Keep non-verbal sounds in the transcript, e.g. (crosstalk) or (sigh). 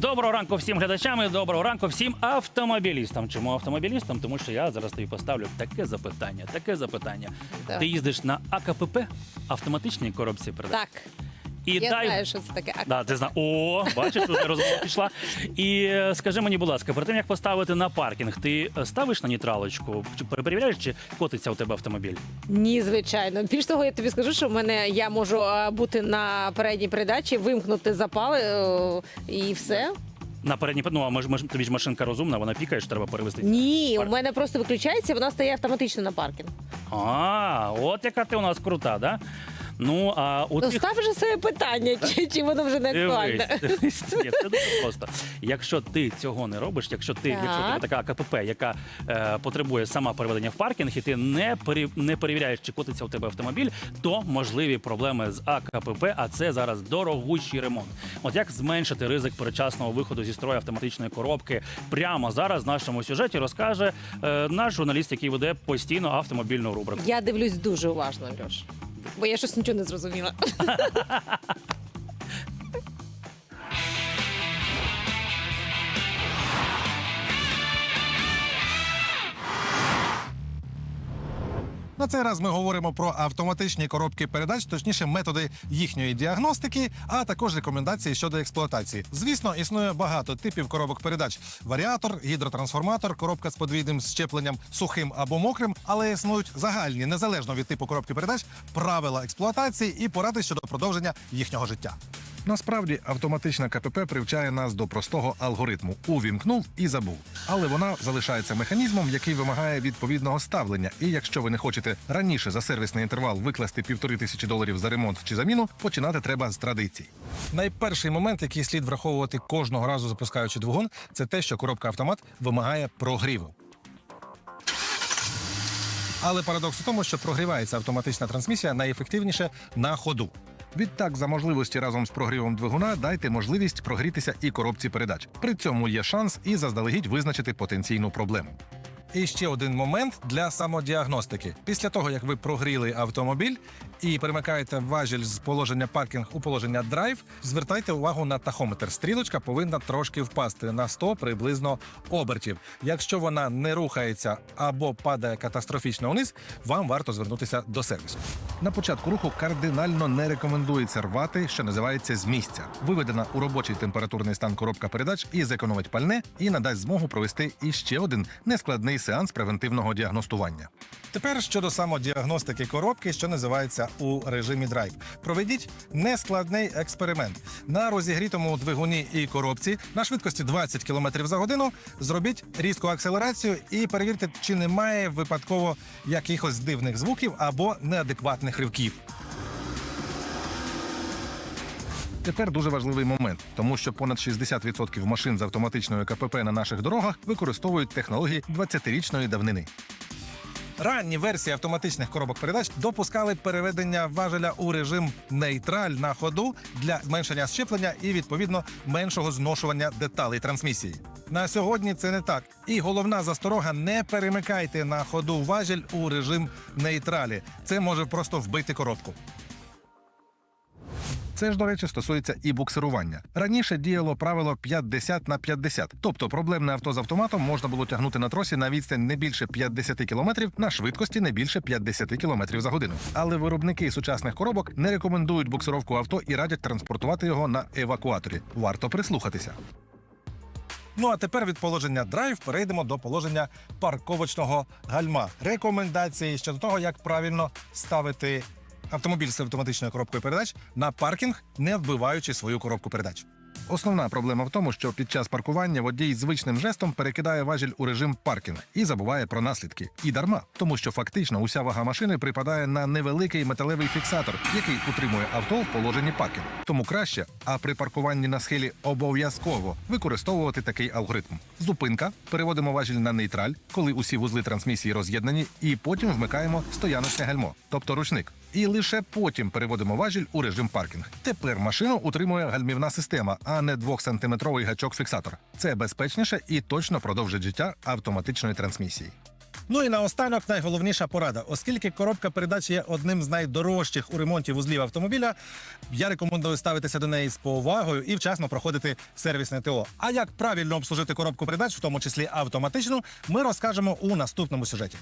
Доброго ранку всім глядачам і доброго ранку всім автомобілістам. Чому автомобілістам? Тому що я зараз тобі поставлю таке запитання. Таке запитання. Так. Ти їздиш на АКПП автоматичній коробці передач. Так, І я дай знаю, що це таке. Да, ти зна... О, бачиш, вже розмова пішла. І е, скажи мені, будь ласка, перед тим як поставити на паркінг, ти е, ставиш на нейтралочку, чи перевіряєш, чи котиться у тебе автомобіль? Ні, звичайно. Більш того, я тобі скажу, що в мене я можу а, бути на передній передачі, вимкнути запали е, і все. На передній ну, а може, може, тобі ж машинка розумна, вона пікає, що треба перевести. Ні, у Парк. мене просто виключається, вона стає автоматично на паркінг. А, от яка ти у нас крута, да? Ну, а у Ну тих... став вже своє питання, чи, чи воно вже не актуальне. Дивись, дивись. Ні, це дуже просто. Якщо ти цього не робиш, якщо ти, Так. якщо тебе така КПП, яка е, потребує сама переведення в паркінг, і ти не пере, не перевіряєш, чи котиться у тебе автомобіль, то можливі проблеми з АКПП, а це зараз дорогущий ремонт. От як зменшити ризик передчасного виходу зі строю автоматичної коробки прямо зараз в нашому сюжеті розкаже е, наш журналіст, який веде постійно автомобільну рубрику. Я дивлюсь дуже уважно, Льош. Бо я щось нічого не зрозуміла. (laughs) На цей раз ми говоримо про автоматичні коробки передач, точніше, методи їхньої діагностики, а також рекомендації щодо експлуатації. Звісно, існує багато типів коробок передач: варіатор, гідротрансформатор, коробка з подвійним щепленням сухим або мокрим, але існують загальні, незалежно від типу коробки передач, правила експлуатації і поради щодо продовження їхнього життя. Насправді автоматична КПП привчає нас до простого алгоритму увімкнув і забув. Але вона залишається механізмом, який вимагає відповідного ставлення. І якщо ви не хочете раніше за сервісний інтервал викласти півтори тисячі доларів за ремонт чи заміну, починати треба з традицій. Найперший момент, який слід враховувати кожного разу запускаючи двигун, це те, що коробка автомат вимагає прогріву. Але парадокс у тому, що прогрівається автоматична трансмісія найефективніше на ходу. Відтак, за можливості разом з прогрівом двигуна дайте можливість прогрітися і коробці передач. При цьому є шанс і заздалегідь визначити потенційну проблему. І ще один момент для самодіагностики. Після того, як ви прогріли автомобіль і перемикаєте важіль з положення паркінг у положення драйв, звертайте увагу на тахометр. Стрілочка повинна трошки впасти на 100 приблизно обертів. Якщо вона не рухається або падає катастрофічно вниз, вам варто звернутися до сервісу. На початку руху кардинально не рекомендується рвати, що називається з місця. Виведена у робочий температурний стан коробка передач і зекономить пальне і надасть змогу провести іще один нескладний сеанс превентивного діагностування. Тепер щодо самодіагностики коробки, що називається у режимі драйв. Проведіть нескладний експеримент на розігрітому двигуні і коробці на швидкості 20 км за годину. Зробіть різку акселерацію і перевірте, чи немає випадково якихось дивних звуків або неадекватних ривків. Тепер дуже важливий момент, тому що понад 60% машин з автоматичною КПП на наших дорогах використовують технології 20-річної давнини. Ранні версії автоматичних коробок передач допускали переведення важеля у режим нейтраль на ходу для зменшення щеплення і відповідно меншого зношування деталей трансмісії. На сьогодні це не так. І головна засторога: не перемикайте на ходу важіль у режим нейтралі. Це може просто вбити коробку. Це ж, до речі, стосується і буксирування. Раніше діяло правило 50 на 50, тобто проблемне авто з автоматом можна було тягнути на тросі на відстань не більше 50 км на швидкості не більше 50 км за годину. Але виробники сучасних коробок не рекомендують буксировку авто і радять транспортувати його на евакуаторі. Варто прислухатися. Ну а тепер від положення драйв перейдемо до положення парковочного гальма. Рекомендації щодо того, як правильно ставити автомобіль з автоматичною коробкою передач на паркінг, не вбиваючи свою коробку передач. Основна проблема в тому, що під час паркування водій звичним жестом перекидає важіль у режим паркінг і забуває про наслідки. І дарма, тому що фактично уся вага машини припадає на невеликий металевий фіксатор, який утримує авто в положенні паркінгу. Тому краще, а при паркуванні на схилі обов'язково використовувати такий алгоритм. Зупинка, переводимо важіль на нейтраль, коли усі вузли трансмісії роз'єднані, і потім вмикаємо стояночне гальмо, тобто ручник. І лише потім переводимо важіль у режим паркінг. Тепер машину утримує гальмівна система, а не 2-сантиметровий гачок-фіксатор. Це безпечніше і точно продовжить життя автоматичної трансмісії. Ну і наостанок найголовніша порада. Оскільки коробка передач є одним з найдорожчих у ремонті вузлів автомобіля, я рекомендую ставитися до неї з повагою і вчасно проходити сервісне ТО. А як правильно обслужити коробку передач, в тому числі автоматичну, ми розкажемо у наступному сюжеті.